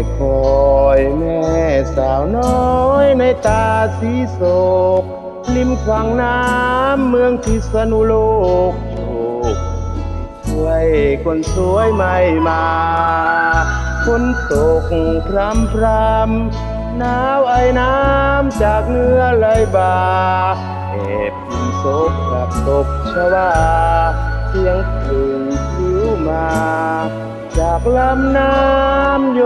่คอยแม่สาวน้อยในตาสีโศกริมฝั่งน้ำเมืองพิษณุโลกโชคช่วยคนสวยไม่มาฝนตกพรำพรำหนาวไอ้น้ำจากเนื้อไหลบ่าเอบพิมศพกลับตกชวาเสียงพึ่งผิวมา จากลำน้ำย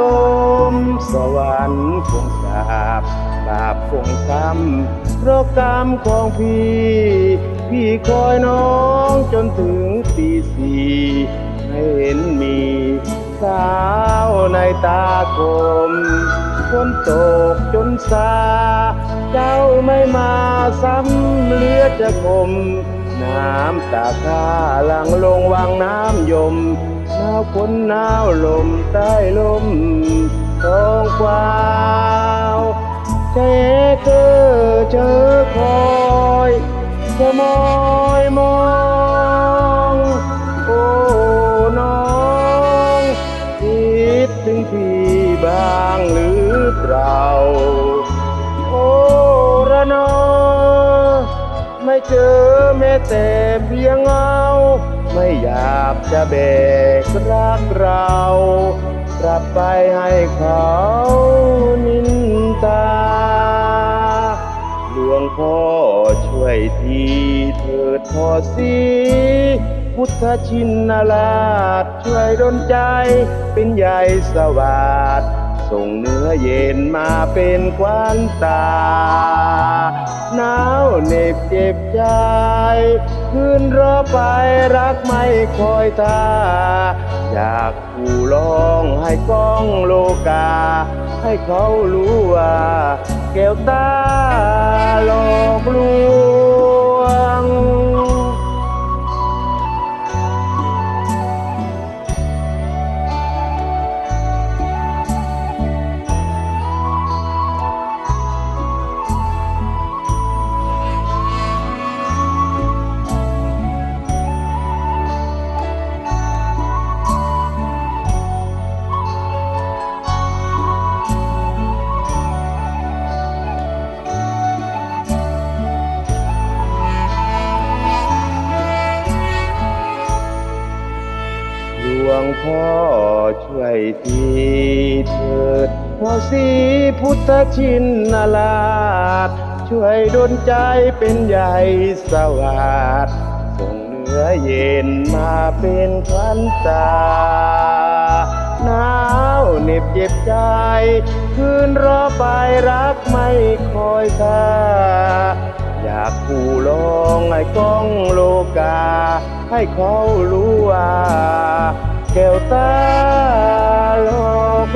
ม สวรรค์คงสาบบาปคงซ้ำเพราะกรรมของพี่ พี่คอยน้องจนถึงตีสี่ไม่เห็นมีสาวในตาคมฝนตกจนซา เจ้าไม่มาซ้ำเลือดจะคมน้ำตาข้าหลังลงวางน้ำยม หนาวฝนหนาวลมใต้ลมท้องฟ้าใจเกอเจอคอยจะมอยมองโอ้น้องคิดถึงพี่บ้างหรือเปล่าโอ้ระนอไม่เจอแม้แต่เพียงเงา ไม่อยากจะแบกรักเรา กลับไปให้เขานินตา หลวงพ่อช่วยทีเถิดพ่อสีพุทธชินนาราชช่วยดลใจเป็นใหญ่สวัสดส่งเนื้อเย็นมาเป็นควันตาหนาวเหน็บเจ็บใจ คืนรอไปรักไม่คอยตา อยากผู้ลองให้กล้องโลกา ให้เขารู้ว่าแก้วตา วงพ่อช่วยทีเถิดพ่อสีพุทธชินนาราชช่วยดลใจเป็นใหญ่สวัสดส่งเนื้อเย็นมาเป็นควันตาหนาวเหน็บเจ็บใจ คืนรอไปรักไม่คอยท่าอยากผู้ลองให้กล้องโลกา ให้เขารู้ว่า kelta long